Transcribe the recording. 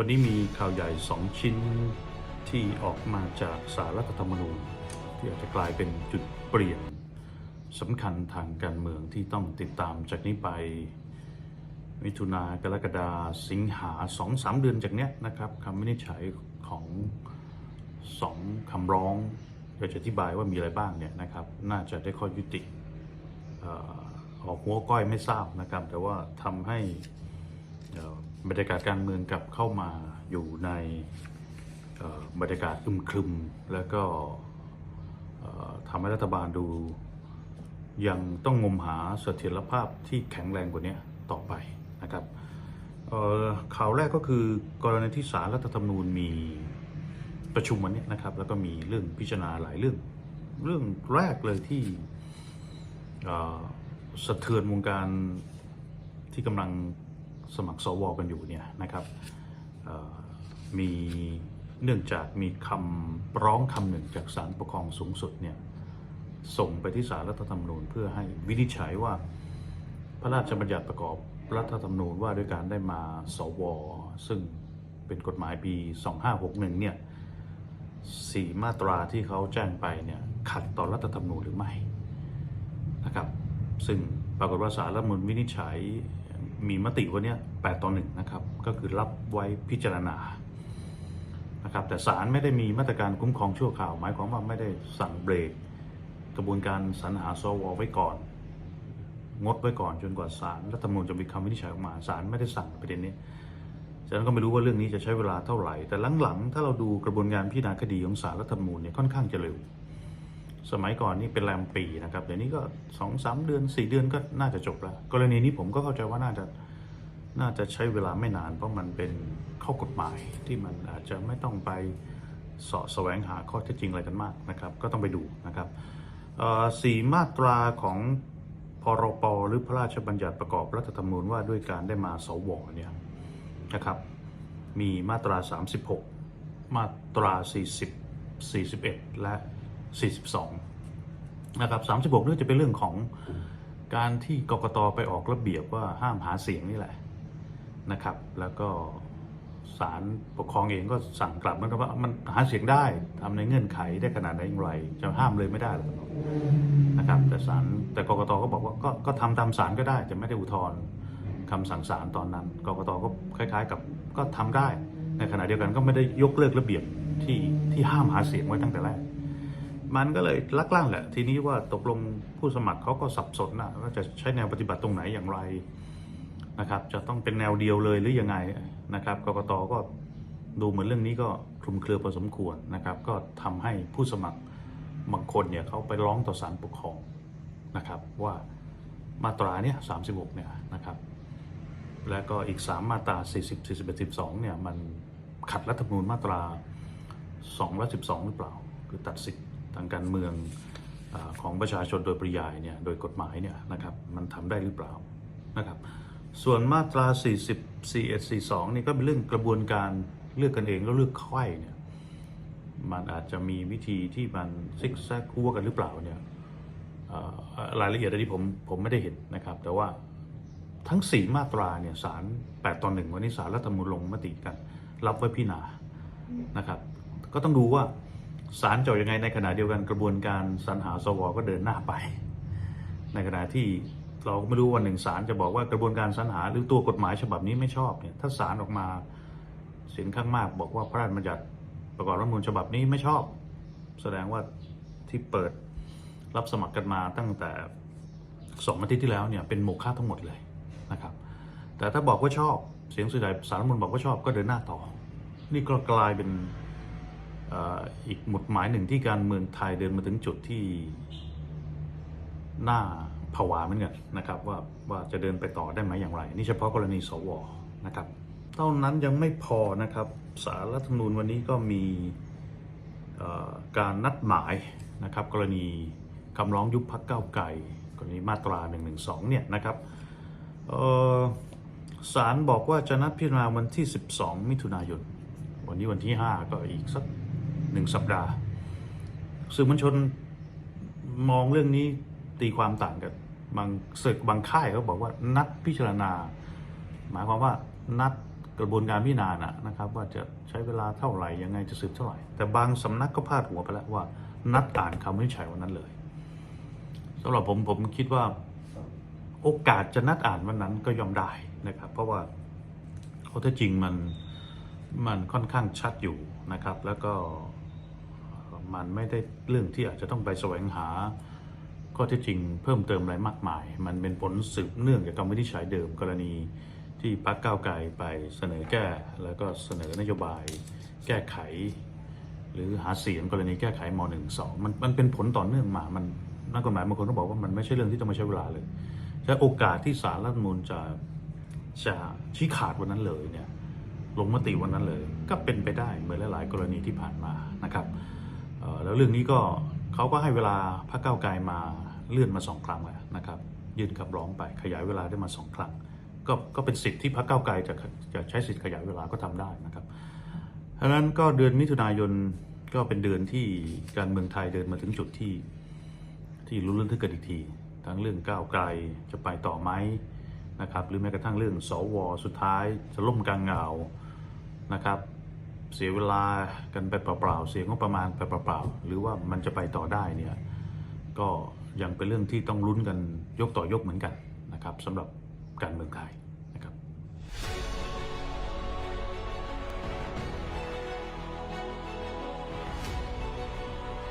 วันนี้มีข่าวใหญ่สองชิ้นที่ออกมาจากสารรัฐธรรมนูญที่อาจจะกลายเป็นจุดเปลี่ยนสำคัญทางการเมืองที่ต้องติดตามจากนี้ไป มิถุนากรกฎาสิงหาสองสามเดือนจากเนี้ยนะครับคำวินิจฉัยของสองคำร้องเดี๋ยวจะอธิบายว่ามีอะไรบ้างเนี่ยนะครับ น่าจะได้ข้อยุติออกหัวก้อยไม่ทราบนะครับ แต่ว่าทำให้ บรรยากาศการเมืองกลับเข้ามาอยู่ในบรรยากาศอึมครึม แล้วก็ทำให้รัฐบาลดู ยังต้องงมหาเสถียรภาพที่แข็งแรงกว่านี้ต่อไปนะครับข่าวแรกก็คือกรณีที่สารรัฐธรรมนูญมีประชุมวันนี้นะครับ แล้วก็มีเรื่องพิจารณาหลายเรื่อง เรื่องแรกเลยที่สะเทือนวงการที่กำลัง สมัครสวกันอยู่เนี่ยนะครับมีเนื่องจากมีคำร้องคำหนึ่งจากศาลปกครองสูงสุดเนี่ยส่งไปที่สารรัฐธรรมนูญเพื่อให้วินิจฉัยว่าพระราชบัญญัติประกอบรัฐธรรมนูญว่าด้วยการได้มาสว ซึ่งเป็นกฎหมายปี 2561 เนี่ยสี่มาตราที่เขาแจ้งไปเนี่ยขัดต่อรัฐธรรมนูญหรือไม่นะครับ ซึ่งปรากฏว่าสารรัฐมนูญวินิจฉัย มีมติวันนี้8ต่อ1นะครับ ก็คือรับไว้พิจารณานะครับ แต่ศาลไม่ได้มีมาตรการคุ้มครองชั่วคราว หมายความว่าไม่ได้สั่งเบรก กระบวนการสรรหาสวไว้ก่อน งดไว้ก่อนจนกว่าศาลรัฐธรรมนูญจะมีคำวินิจฉัยออกมาศาลไม่ได้สั่งประเด็นนี้ฉะนั้นก็ไม่รู้ว่าเรื่องนี้จะใช้เวลาเท่าไหร่ แต่หลังๆ ถ้าเราดูกระบวนการพิจารณาคดีของศาลรัฐธรรมนูญเนี่ยค่อนข้างจะเร็ว สมัยก่อนนี่เป็นแรมปีนะครับเดี๋ยวนี้ก็สองสามเดือนสี่เดือนก็น่าจะจบแล้ว กรณีนี้ผมก็เข้าใจว่าน่าจะน่าจะใช้เวลาไม่นาน เพราะมันเป็นข้อกฎหมายที่มันอาจจะไม่ต้องไปสาะแสวงหาข้อเท็จจริงอะไรกันมากนะครับ ก็ต้องไปดูนะครับสี่มาตราของพรปหรือพระราชบัญญัติประกอบรัฐธรรมนูญว่าด้วยการได้มาสวเนี่ยนะครับมีมาตรา 36 มาตรา 40 41 และ 42 นะครับ 36นี่จะเป็นเรื่องของการที่กกตไปออกระเบียบว่าห้ามหาเสียงนี่แหละนะครับ แล้วก็ศาลปกครองเองก็สั่งกลับมันก็ว่ามันหาเสียงได้ทำในเงื่อนไขได้ขนาดไหนอย่างไร จะห้ามเลยไม่ได้หรอกนะครับ แต่ศาลแต่กกตก็บอกว่าก็ก็ทำตามศาลก็ได้ จะไม่ได้อุทธรณ์คำสั่งศาลตอนนั้นกกตก็คล้าย ๆ กับก็ทำได้ ในขณะเดียวกันก็ไม่ได้ยกเลิกระเบียบที่ที่ห้ามหาเสียงไว้ตั้งแต่แรก มันก็เลยลักลั่นแหละ ทีนี้ว่าตกลงผู้สมัครเขาก็สับสนนะว่าจะใช้แนวปฏิบัติตรงไหนอย่างไรนะครับ จะต้องเป็นแนวเดียวเลยหรือยังไงนะครับกกตก็ดูเหมือนเรื่องนี้ก็คลุมเครือพอสมควรนะครับ ก็ทำให้ผู้สมัครบางคนเนี่ยเขาไปร้องต่อศาลปกครองนะครับ ว่ามาตราเนี่ย36เนี่ยนะครับ แล้วก็อีก 3 มาตรา 40 41 12เนี่ยมันขัดรัฐธรรมนูญมาตรา212หรือเปล่า คือตัดสิทธิ ทางการเมืองอของประชาชนโดยปริยายเนี่ยโดยกฎหมายเนี่ยนะครับมันทำได้หรือเปล่านะครับส่วนมาตรา 40 41 42 นี่ก็เป็นเรื่องกระบวนการเลือกกันเองแล้วเลือกไข้เนี่ยมันอาจจะมีวิธีที่มันซิกแซกคั่วกันหรือเปล่าเนี่ยรายละเอียดอันนี้ผมผมไม่ได้เห็นนะครับ แต่ว่าทั้ง 4 มาตราเนี่ยสาร8ต่อ1วันนี้สารรัฐธรรมนูญลงมติกัน รับไว้พิจารณานะครับ ก็ต้องดูว่า สารจะยังไงในขณะเดียวกันกระบวนการสรรหาสวก็เดินหน้าไป ในขณะที่เราไม่รู้วันหนึ่งศาลจะบอกว่ากระบวนการสรรหาหรือตัวกฎหมายฉบับนี้ไม่ชอบเนี่ยถ้าศาลออกมาเสียงข้างมากบอกว่าพระราชบัญญัติประกอบรัฐมนูญฉบับนี้ไม่ชอบ แสดงว่าที่เปิดรับสมัครกันมาตั้งแต่สองอาทิตย์ที่แล้วเนี่ยเป็นโมฆะทั้งหมดเลยนะครับ แต่ถ้าบอกว่าชอบเสียงส่วนใหญ่สารรัฐมนบอกว่าชอบก็เดินหน้าต่อ นี่ก็กลายเป็น อีกหมุดหมายหนึ่งที่การเมืองไทยเดินมาถึงจุดที่น่าผวาเหมือนกันนะครับว่าว่าจะเดินไปต่อได้ไหมอย่างไร นี่เฉพาะกรณีสวนะครับเท่านั้นยังไม่พอนะครับสารรัฐธรรมนูญวันนี้ก็มีการนัดหมายนะครับกรณีคำร้องยุบพักเก้าไกลกรณีมาตรา1นึเนี่ยนะครับเอ่อศาลบอกว่าจะนัดพิจารณาวันที่ 12 มิถุนายน วันนี้วันที่ 5 ก็อีกสัก หนึ่งสัปดาห์ สื่อมวลชนมองเรื่องนี้ตีความต่างกัน บางศึกบางค่ายเขาบอกว่านัดพิจารณา หมายความว่านัดกระบวนการพิจารณานะนะครับ ว่าจะใช้เวลาเท่าไหร่ยังไงจะสืบเท่าไหร่ แต่บางสำนักก็พาดหัวไปแล้วว่า นัดอ่านคำวินิจฉัยวันนั้นเลยสำหรับผมผมคิดว่าโอกาสจะนัดอ่านวันนั้นก็ย่อมได้นะครับ เพราะว่าข้อเท็จจริงมันมันค่อนข้างชัดอยู่นะครับ แล้วก็ มันไม่ได้เรื่องที่อาจจะต้องไปแสวงหาข้อเท็จจริงเพิ่มเติมอะไรมากมาย มันเป็นผลสืบเนื่องจากคำวินิจฉัยเดิมกรณีที่พรรคก้าวไกลไปเสนอแก้ แล้วก็เสนอนโยบาย แก้ไข หรือหาเสียงกรณีแก้ไขม .12 มันมันเป็นผลต่อเนื่องมา มันนักกฎหมายบางคนก็บอกว่ามันไม่ใช่เรื่องที่ต้องมาใช้เวลาเลยแต่โอกาสที่สารรัฐมนูลจะจะชี้ขาดวันนั้นเลยเนี่ยลงมติวันนั้นเลย ก็เป็นไปได้เหมือนหลาย ๆ กรณีที่ผ่านมา แล้วเรื่องนี้ก็เขาก็ให้เวลาพรรคก้าวไกลมาเลื่อนมาสองครั้งแล้วนะครับยื่นคำร้องไปขยายเวลาได้มาสองครั้งก็ก็เป็นสิทธิ์ที่พรรคก้าวไกลจะจะใช้สิทธิ์ขยายเวลาก็ทำได้นะครับเพราะนั้นก็เดือนมิถุนายนก็เป็นเดือนที่การเมืองไทยเดินมาถึงจุดที่ที่รู้เรื่องที่เกิดอีกที ทั้งเรื่องก้าวไกลจะไปต่อไหมนะครับ หรือแม้กระทั่งเรื่องสวสุดท้ายจะล่มกลางเงานะครับ เสียเวลากันไปเปล่าๆ เสียงบประมาณไปเปล่าๆ หรือว่ามันจะไปต่อได้เนี่ย ก็ยังเป็นเรื่องที่ต้องลุ้นกันยกต่อยกเหมือนกันนะครับสำหรับการเมืองไทย